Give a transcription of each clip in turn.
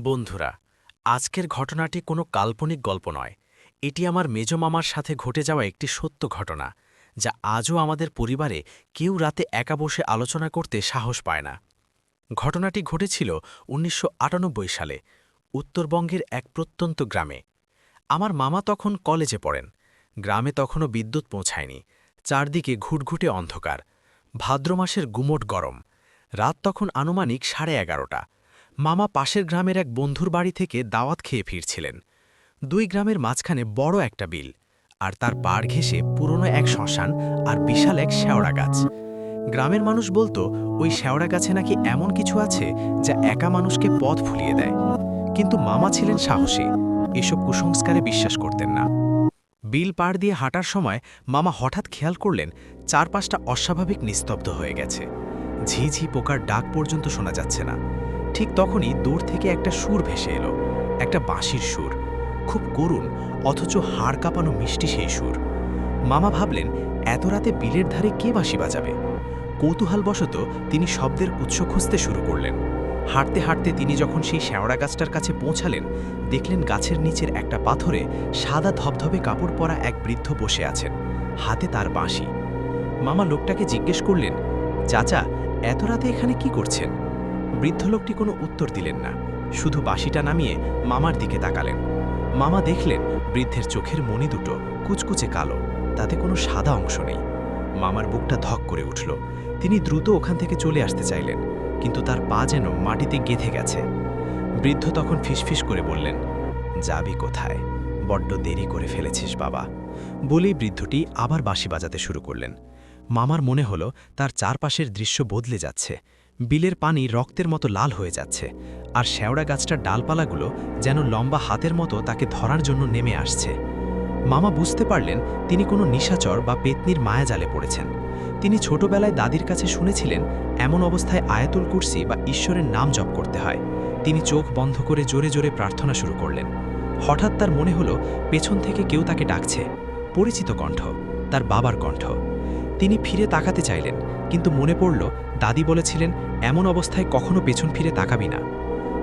বন্ধুরা, আজকের ঘটনাটি কোনো কাল্পনিক গল্প নয়। এটি আমার মেজ মামার সাথে ঘটে যাওয়া একটি সত্য ঘটনা, যা আজও আমাদের পরিবারে কেউ রাতে একা বসে আলোচনা করতে সাহস পায় না। ঘটনাটি ঘটেছিল উনিশশো আটানব্বই সালে, উত্তরবঙ্গের এক প্রত্যন্ত গ্রামে। আমার মামা তখন কলেজে পড়েন। গ্রামে তখনও বিদ্যুৎ পৌঁছায়নি। চারদিকে ঘুটঘুটে অন্ধকার। ভাদ্র মাসের গুমট গরম। রাত তখন আনুমানিক সাড়ে এগারোটা। মামা পাশের গ্রামের এক বন্ধুর বাড়ি থেকে দাওয়াত খেয়ে ফিরছিলেন। দুই গ্রামের মাঝখানে বড় একটা বিল, আর তার পাড় ঘেঁষে পুরনো এক শ্মশান আর বিশাল এক শেওড়া গাছ। গ্রামের মানুষ বলতো, ওই শেওড়া গাছে নাকি এমন কিছু আছে যা একা মানুষকে পথ ভুলিয়ে দেয়। কিন্তু মামা ছিলেন সাহসী, এসব কুসংস্কারে বিশ্বাস করতেন না। বিল পাড় দিয়ে হাঁটার সময় মামা হঠাৎ খেয়াল করলেন, চারপাশটা অস্বাভাবিক নিস্তব্ধ হয়ে গেছে। ঝিঝি পোকার ডাক পর্যন্ত শোনা যাচ্ছে না। ঠিক তখনই দূর থেকে একটা সুর ভেসে এলো, একটা বাঁশির সুর, খুব করুণ, অথচ হাড় কাঁপানো মিষ্টি সেই সুর। মামা ভাবলেন, এত রাতে বিলের ধারে কে বাঁশি বাজাবে? কৌতূহলবশত তিনি শব্দের উৎস খুঁজতে শুরু করলেন। হাঁটতে হাঁটতে তিনি যখন সেই শ্যাওড়া গাছটার কাছে পৌঁছালেন, দেখলেন গাছের নিচের একটা পাথরে সাদা ধবধবে কাপড় পরা এক বৃদ্ধ বসে আছেন, হাতে তার বাঁশি। মামা লোকটাকে জিজ্ঞেস করলেন, চাচা, এত রাতে এখানে কি করছেন? বৃদ্ধ লোকটি কোনো উত্তর দিলেন না। শুধু বাঁশিটা নামিয়ে মামার দিকে তাকালেন। মামা দেখলেন বৃদ্ধের চোখের মণি দুটো কুচকুচে কালো, তাতে কোনো সাদা অংশ নেই। মামার বুকটা ধক করে উঠল। তিনি দ্রুত ওখান থেকে চলে আসতে চাইলেন, কিন্তু তার পা যেন মাটিতে গেঁথে গেছে। বৃদ্ধ তখন ফিসফিস করে বললেন, যাবি কোথায়? বড্ড দেরি করে ফেলেছিস বাবা। বলেই বৃদ্ধটি আবার বাঁশি বাজাতে শুরু করলেন। মামার মনে হলো তার চারপাশের দৃশ্য বদলে যাচ্ছে। বিলের পানি রক্তের মতো লাল হয়ে যাচ্ছে, আর শেওড়া গাছটার ডালপালাগুলো যেন লম্বা হাতের মতো তাকে ধরার জন্য নেমে আসছে। মামা বুঝতে পারলেন তিনি কোনো নিশাচর বা পেতনির মায়াজালে পড়েছেন। তিনি ছোটবেলায় দাদির কাছে শুনেছিলেন, এমন অবস্থায় আয়াতুল কুরসি বা ঈশ্বরের নাম জপ করতে হয়। তিনি চোখ বন্ধ করে জোরে জোরে প্রার্থনা শুরু করলেন। হঠাৎ তার মনে হলো, পেছন থেকে কেউ তাকে ডাকছে। পরিচিত কণ্ঠ, তার বাবার কণ্ঠ। তিনি ফিরে তাকাতে চাইলেন, কিন্তু মনে পড়ল দাদি বলেছিলেন, এমন অবস্থায় কখনো পেছন ফিরে তাকাবি না।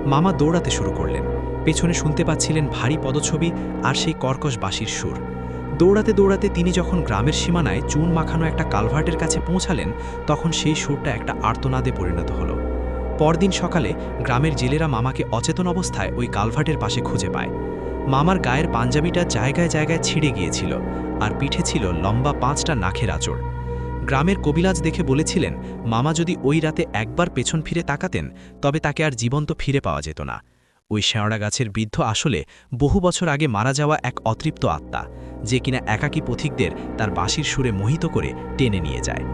মামা দৌড়াতে শুরু করলেন। পেছনে শুনতে পাচ্ছিলেন ভারী পদছবি আর সেই কর্কশ বাঁশির সুর। দৌড়াতে দৌড়াতে তিনি যখন গ্রামের সীমানায় চুন মাখানো একটা কালভার্টের কাছে পৌঁছালেন, তখন সেই সুরটা একটা আর্তনাদে পরিণত হলো। পরদিন সকালে গ্রামের জেলেরা মামাকে অচেতন অবস্থায় ওই কালভার্টের পাশে খুঁজে পায়। মামার গায়ের পাঞ্জাবিটা জায়গায় জায়গায় ছিঁড়ে গিয়েছিল আর পিঠে ছিল লম্বা পাঁচটা নাখের আচড়। গ্রামের কবিলাজ দেখে বলেছিলেন, মামা যদি ওই রাতে একবার পেছন ফিরে তাকাতেন, তবে তাকে আর জীবন্ত ফিরে পাওয়া যেত না। ওই শেওড়া গাছের বৃদ্ধ আসলে বহু বছর আগে মারা যাওয়া এক অতৃপ্ত আত্মা, যে কিনা একাকী পথিকদের তার বাঁশির সুরে মোহিত করে টেনে নিয়ে যায়।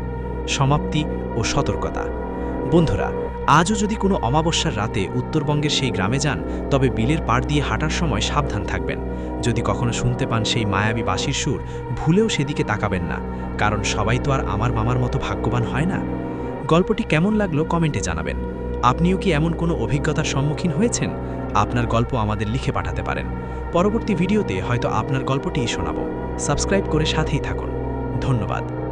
সমাপ্তি ও সতর্কতা। বন্ধুরা, আজও যদি কোনো অমাবস্যার রাতে উত্তরবঙ্গের সেই গ্রামে যান, তবে বিলের পাড় দিয়ে হাঁটার সময় সাবধান থাকবেন। যদি কখনো শুনতে পান সেই মায়াবী বাঁশির সুর, ভুলেও সেদিকে তাকাবেন না, কারণ সবাই তো আর আমার মামার মতো ভাগ্যবান হয় না। গল্পটি কেমন লাগল কমেন্টে জানাবেন। আপনিও কি এমন কোনো অভিজ্ঞতার সম্মুখীন হয়েছেন? আপনার গল্প আমাদের লিখে পাঠাতে পারেন। পরবর্তী ভিডিওতে হয়তো আপনার গল্পটিই শোনাব। সাবস্ক্রাইব করে সাথেই থাকুন। ধন্যবাদ।